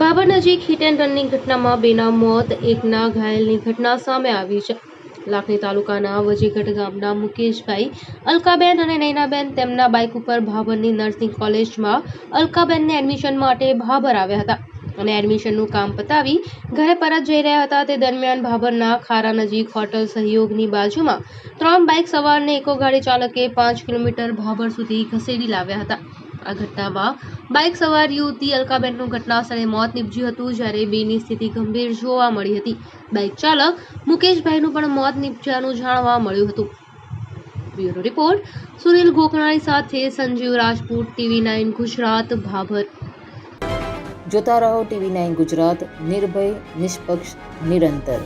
ભાભર નજીક hit and રનની ઘટનામાં બેના મોત, એકના ઘાયલની ઘટના સામે આવી છે. લાખણી તાલુકાના વજીગઢ ગામના મુકેશભાઈ, અલકાબેન અને નૈનાબેન તેમના બાઇક ઉપર ભાભરની નર્સિંગ કોલેજમાં અલકાબેનને એડમિશન માટે ભાભર આવ્યા હતા અને એડમિશનનું કામ પતાવી ઘરે પરત જઈ રહ્યા હતા. તે દરમિયાન ભાભરના ખારા નજીક હોટલ સહયોગની બાજુમાં ત્રણ બાઇક સવારને એકો ગાડી ચાલકે પાંચ કિલોમીટર ભાભર સુધી ખસેડી લાવ્યા હતા. આ ઘટનામાં બાઇક સવાર યુવતી અલકાબેનનું ઘટના સ્થળે મોત નીપજ્યું હતું જ્યારે બેની સ્થિતિ ગંભીર જોવા મળી હતી. બાઇક ચાલક મુકેશભાઈનું પણ મોત નીપજ્યાનું જાણવા મળ્યું હતું. બ્યુરો રિપોર્ટ, સુનિલ ગોકણાણી સાથે સંજીવ રાજપૂત, ટીવી નાઇન ગુજરાત, ભાભર. જોતા રહો ટીવી નાઇન ગુજરાત, નિર્ભય, નિષ્પક્ષ, નિરંતર.